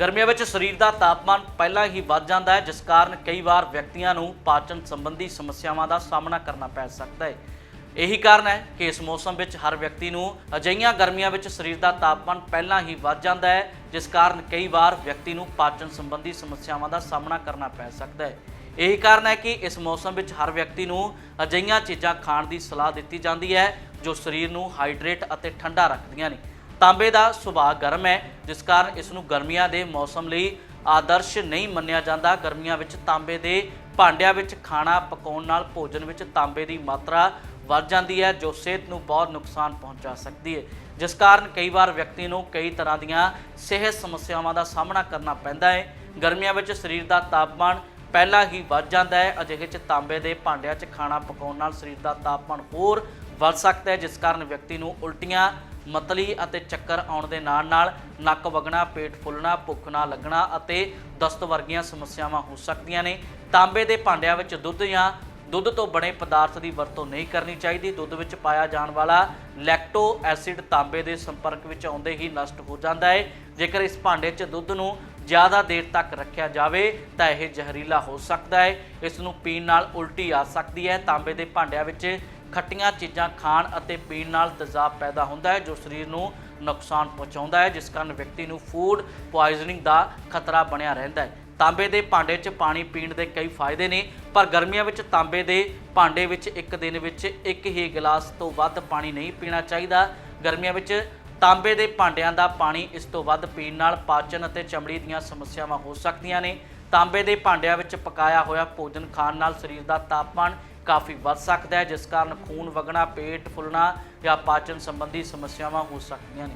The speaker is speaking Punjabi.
ਗਰਮੀਆਂ ਵਿੱਚ ਸਰੀਰ ਦਾ ਤਾਪਮਾਨ ਪਹਿਲਾਂ ਹੀ ਵੱਧ ਜਾਂਦਾ ਹੈ, ਜਿਸ ਕਾਰਨ ਕਈ ਵਾਰ ਵਿਅਕਤੀਆਂ ਨੂੰ ਪਾਚਨ ਸੰਬੰਧੀ ਸਮੱਸਿਆਵਾਂ ਦਾ ਸਾਹਮਣਾ ਕਰਨਾ ਪੈ ਸਕਦਾ ਹੈ। ਇਹੀ ਕਾਰਨ ਹੈ ਕਿ ਇਸ ਮੌਸਮ ਵਿੱਚ ਹਰ ਵਿਅਕਤੀ ਨੂੰ ਅਜਿਹੀਆਂ ਗਰਮੀਆਂ ਵਿੱਚ ਸਰੀਰ ਦਾ ਤਾਪਮਾਨ ਪਹਿਲਾਂ ਹੀ ਵੱਧ ਜਾਂਦਾ ਹੈ, ਜਿਸ ਕਾਰਨ ਕਈ ਵਾਰ ਵਿਅਕਤੀ ਨੂੰ ਪਾਚਨ ਸੰਬੰਧੀ ਸਮੱਸਿਆਵਾਂ ਦਾ ਸਾਹਮਣਾ ਕਰਨਾ ਪੈ ਸਕਦਾ ਹੈ। ਇਹੀ ਕਾਰਨ ਹੈ ਕਿ ਇਸ ਮੌਸਮ ਵਿੱਚ ਹਰ ਵਿਅਕਤੀ ਨੂੰ ਅਜਿਹੀਆਂ ਚੀਜ਼ਾਂ ਖਾਣ ਦੀ ਸਲਾਹ ਦਿੱਤੀ ਜਾਂਦੀ ਹੈ, ਜੋ ਸਰੀਰ ਨੂੰ ਹਾਈਡਰੇਟ ਅਤੇ ਠੰਡਾ ਰੱਖਦੀਆਂ ਨੇ। ਤਾਂਬੇ ਦਾ ਸੁਭਾਅ ਗਰਮ ਹੈ, ਜਿਸ ਕਾਰਨ ਇਸ ਨੂੰ ਗਰਮੀਆਂ ਦੇ ਮੌਸਮ ਲਈ ਆਦਰਸ਼ ਨਹੀਂ ਮੰਨਿਆ ਜਾਂਦਾ। ਗਰਮੀਆਂ ਵਿੱਚ ਤਾਂਬੇ ਦੇ ਭਾਂਡਿਆਂ ਵਿੱਚ ਖਾਣਾ ਪਕਾਉਣ ਨਾਲ ਭੋਜਨ ਵਿੱਚ ਤਾਂਬੇ ਦੀ ਮਾਤਰਾ ਵੱਧ ਜਾਂਦੀ ਹੈ, ਜੋ ਸਿਹਤ ਨੂੰ ਬਹੁਤ ਨੁਕਸਾਨ ਪਹੁੰਚਾ ਸਕਦੀ ਹੈ। ਜਿਸ ਕਾਰਨ ਕਈ ਵਾਰ ਵਿਅਕਤੀ ਨੂੰ ਕਈ ਤਰ੍ਹਾਂ ਦੀਆਂ ਸਿਹਤ ਸਮੱਸਿਆਵਾਂ ਦਾ ਸਾਹਮਣਾ ਕਰਨਾ ਪੈਂਦਾ ਹੈ। ਗਰਮੀਆਂ ਵਿੱਚ ਸਰੀਰ ਦਾ ਤਾਪਮਾਨ ਪਹਿਲਾਂ ਹੀ ਵੱਧ ਜਾਂਦਾ ਹੈ, ਅਜਿਹੇ ਚ ਤਾਂਬੇ ਦੇ ਭਾਂਡਿਆਂ 'ਚ ਖਾਣਾ ਪਕਾਉਣ ਨਾਲ ਸਰੀਰ ਦਾ ਤਾਪਮਾਨ ਹੋਰ ਵੱਧ ਸਕਦਾ ਹੈ, ਜਿਸ ਕਾਰਨ ਵਿਅਕਤੀ ਨੂੰ ਉਲਟੀਆਂ ਮਤਲੀ ਅਤੇ ਚੱਕਰ ਆਉਣ ਦੇ ਨਾਲ ਨਾਲ ਨੱਕ ਵਗਣਾ, ਪੇਟ ਫੁੱਲਣਾ, ਭੁੱਖ ਨਾ ਲੱਗਣਾ ਅਤੇ ਦਸਤ ਵਰਗੀਆਂ ਸਮੱਸਿਆਵਾਂ ਹੋ ਸਕਦੀਆਂ ਨੇ। ਤਾਂਬੇ ਦੇ ਭਾਂਡਿਆਂ ਵਿੱਚ ਦੁੱਧ ਜਾਂ ਦੁੱਧ ਤੋਂ ਬਣੇ ਪਦਾਰਥ ਦੀ ਵਰਤੋਂ ਨਹੀਂ ਕਰਨੀ ਚਾਹੀਦੀ। ਦੁੱਧ ਵਿੱਚ ਪਾਇਆ ਜਾਣ ਵਾਲਾ ਲੈਕਟੋ ਐਸਿਡ ਤਾਂਬੇ ਦੇ ਸੰਪਰਕ ਵਿੱਚ ਆਉਂਦੇ ਹੀ ਨਸ਼ਟ ਹੋ ਜਾਂਦਾ ਹੈ। ਜੇਕਰ ਇਸ ਭਾਂਡੇ 'ਚ ਦੁੱਧ ਨੂੰ ਜ਼ਿਆਦਾ ਦੇਰ ਤੱਕ ਰੱਖਿਆ ਜਾਵੇ, ਤਾਂ ਇਹ ਜ਼ਹਿਰੀਲਾ ਹੋ ਸਕਦਾ ਹੈ। ਇਸ ਨੂੰ ਪੀਣ ਨਾਲ ਉਲਟੀ ਆ ਸਕਦੀ ਹੈ। ਤਾਂਬੇ ਦੇ ਭਾਂਡਿਆਂ ਵਿੱਚ ਖੱਟੀਆਂ ਚੀਜ਼ਾਂ ਖਾਣ ਅਤੇ ਪੀਣ ਨਾਲ ਤੇਜ਼ਾਬ ਪੈਦਾ ਹੁੰਦਾ ਹੈ, ਜੋ ਸਰੀਰ ਨੂੰ ਨੁਕਸਾਨ ਪਹੁੰਚਾਉਂਦਾ ਹੈ, ਜਿਸ ਕਾਰਨ ਵਿਅਕਤੀ ਨੂੰ ਫੂਡ ਪੋਇਜ਼ਨਿੰਗ ਦਾ ਖਤਰਾ ਬਣਿਆ ਰਹਿੰਦਾ ਹੈ। ਤਾਂਬੇ ਦੇ ਭਾਂਡੇ 'ਚ ਪਾਣੀ ਪੀਣ ਦੇ ਕਈ ਫਾਇਦੇ ਨੇ, ਪਰ ਗਰਮੀਆਂ ਵਿੱਚ ਤਾਂਬੇ ਦੇ ਭਾਂਡੇ ਵਿੱਚ ਇੱਕ ਦਿਨ ਵਿੱਚ ਇੱਕ ਹੀ ਗਲਾਸ ਤੋਂ ਵੱਧ ਪਾਣੀ ਨਹੀਂ ਪੀਣਾ ਚਾਹੀਦਾ। ਗਰਮੀਆਂ ਵਿੱਚ ਤਾਂਬੇ ਦੇ ਭਾਂਡਿਆਂ ਦਾ ਪਾਣੀ ਇਸ ਤੋਂ ਵੱਧ ਪੀਣ ਨਾਲ ਪਾਚਨ ਅਤੇ ਚਮੜੀ ਦੀਆਂ ਸਮੱਸਿਆਵਾਂ ਹੋ ਸਕਦੀਆਂ ਨੇ। ਤਾਂਬੇ ਦੇ ਭਾਂਡਿਆਂ ਵਿੱਚ ਪਕਾਇਆ ਹੋਇਆ ਭੋਜਨ ਖਾਣ ਨਾਲ ਸਰੀਰ ਦਾ ਤਾਪਮਾਨ ਕਾਫੀ ਵੱਧ ਸਕਦਾ ਹੈ, ਜਿਸ ਕਾਰਨ ਖੂਨ ਵਗਣਾ, ਪੇਟ ਫੁੱਲਣਾ ਜਾਂ ਪਾਚਨ ਸੰਬੰਧੀ ਸਮੱਸਿਆਵਾਂ ਹੋ ਸਕਦੀਆਂ ਨੇ।